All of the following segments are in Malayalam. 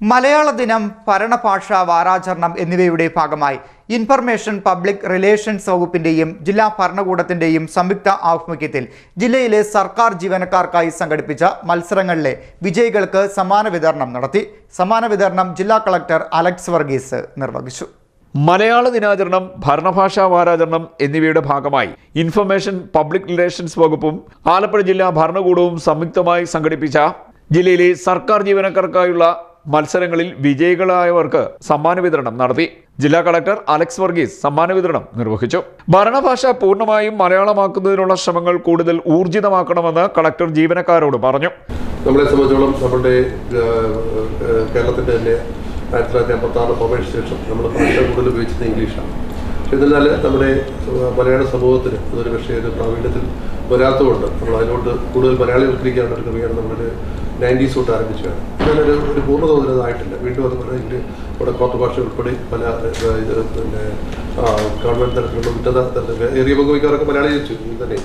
മലയാള ദിനം ഭരണഭാഷ വാരാചരണം എന്നിവയുടെ ഭാഗമായി. ഇൻഫർമേഷൻ പബ്ലിക് റിലേഷൻസ് വകുപ്പിന്റെയും ജില്ലാ ഭരണകൂടത്തിന്റെയും സംയുക്ത ആഭിമുഖ്യത്തിൽ ജില്ലയിലെ സർക്കാർ ജീവനക്കാർക്കായി സംഘടിപ്പിച്ച മത്സരങ്ങളിലെ വിജയികൾക്ക് സമ്മാന വിതരണം നടത്തി. സമ്മാന വിതരണം ജില്ലാ കളക്ടർ അലക്സ് വർഗീസ് നിർവഹിച്ചു. മലയാള ദിനാചരണം ഭരണഭാഷാ വാരാചരണം എന്നിവയുടെ ഭാഗമായി ഇൻഫർമേഷൻ പബ്ലിക് റിലേഷൻസ് വകുപ്പും ആലപ്പുഴ ജില്ലാ ഭരണകൂടവും സംയുക്തമായി സംഘടിപ്പിച്ച ജില്ലയിലെ സർക്കാർ ജീവനക്കാർക്കായുള്ള മത്സരങ്ങളിൽ വിജയികളായവർക്ക് സമ്മാന വിതരണം നടത്തി. ജില്ലാ കളക്ടർ അലക്സ് വർഗീസ് സമ്മാന വിതരണം നിർവഹിച്ചു. ഭരണഭാഷ പൂർണമായും മലയാളമാക്കുന്നതിനുള്ള ശ്രമങ്ങൾ കൂടുതൽ ഊർജിതമാക്കണമെന്ന് കളക്ടർ ജീവനക്കാരോട് പറഞ്ഞു. നമ്മളെ സംബന്ധിച്ചോളം നമ്മുടെ കേരളത്തിന്റെ തന്നെ ആയിരത്തി തൊള്ളായിരത്തി അമ്പത്തി ആറ് ഫോമേഷൻ ശേഷം നമ്മൾ ഭാഷ കൂടുതൽ ഉപയോഗിച്ചത് ഇംഗ്ലീഷാണ്. എന്നാൽ നമ്മുടെ മലയാള സമൂഹത്തിന് അതൊരു പക്ഷേ ഒരു പ്രാവീണ്യത്തിൽ വരാത്തതുകൊണ്ട് നമ്മൾ അതിനോട് കൂടുതൽ മലയാളിവൽക്കരിക്കാനുള്ള ഒരു ക്രമീകരണം നമ്മളൊരു നയന്റീസ് തൊട്ട് ആരംഭിച്ചതാണ്. എന്നാലൊരു ഒരു പൂർണ തോതിലതായിട്ടില്ല വീണ്ടും അത് പറയുന്നത് ഇവിടെ കോർട്ട് ഭാഷ ഉൾപ്പെടെ പല ഇത് പിന്നെ ഗവൺമെന്റ് തലത്തിലുള്ള ഉന്നത തലത്തിൽ ഏറിയ പങ്കുവയ്ക്കാറൊക്കെ മലയാളി ജനിച്ചു തന്നെ.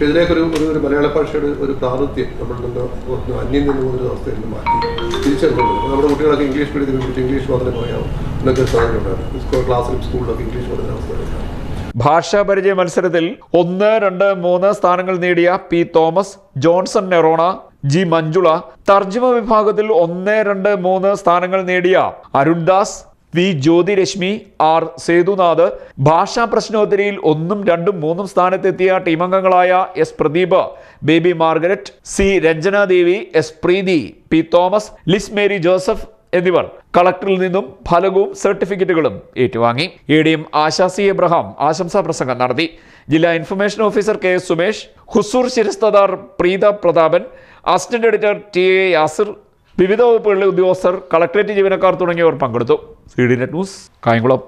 പക്ഷെ ഇതിലേക്ക് ഒരു ഒരു ഒരു മലയാള ഭാഷയുടെ ഒരു പ്രാതിഥ്യം നമ്മൾ നിന്ന് അന്യം നിന്ന് പോകുന്ന ഒരു അവസ്ഥയിൽ നിന്ന് മാറ്റി. തിരിച്ചറിഞ്ഞുണ്ട് നമ്മുടെ കുട്ടികളൊക്കെ ഇംഗ്ലീഷ് മീഡിയത്തിൽ വിളിച്ച് ഇംഗ്ലീഷ് മാത്രമേ പറയാവൂ. എന്നൊക്കെ സാധ്യത ഉണ്ടായിരുന്നു. സ്കൂൾ ക്ലാസ്സിലും സ്കൂളിലൊക്കെ ഇംഗ്ലീഷ് പറയുന്ന അവസ്ഥകളുണ്ടായിരുന്നു ഭാഷാ പരിചയ മത്സരത്തിൽ ഒന്ന് രണ്ട് മൂന്ന് സ്ഥാനങ്ങൾ നേടിയ P Thomas Johnson Nerona G Manjula. തർജിമ വിഭാഗത്തിൽ ഒന്ന് രണ്ട് മൂന്ന് സ്ഥാനങ്ങൾ നേടിയ അരുൺദാസ് വി ജ്യോതിരശ്മി ആർ സേതുനാഥ് ഭാഷാ പ്രശ്നോത്തരിയിൽ ഒന്നും രണ്ടും മൂന്നും സ്ഥാനത്തെത്തിയ ടീമംഗങ്ങളായ S Pradeep Baby Margaret C Ranjanadevi S Preethi P Thomas Liz Mary Joseph എന്നിവർ കളക്ടറിൽ നിന്നും ഫലകവും സർട്ടിഫിക്കറ്റുകളും ഏറ്റുവാങ്ങി. A D M Asha C Abraham ആശംസാ പ്രസംഗം നടത്തി. ജില്ലാ information officer K S Sumesh Huzoor ശിരസ്തദാർ Preetha Prathapan assistant editor T A Yasir വിവിധ വകുപ്പുകളിലെ ഉദ്യോഗസ്ഥർ കളക്ടറേറ്റ് ജീവനക്കാർ തുടങ്ങിയവർ പങ്കെടുത്തു. C D Net News Kayamkulam.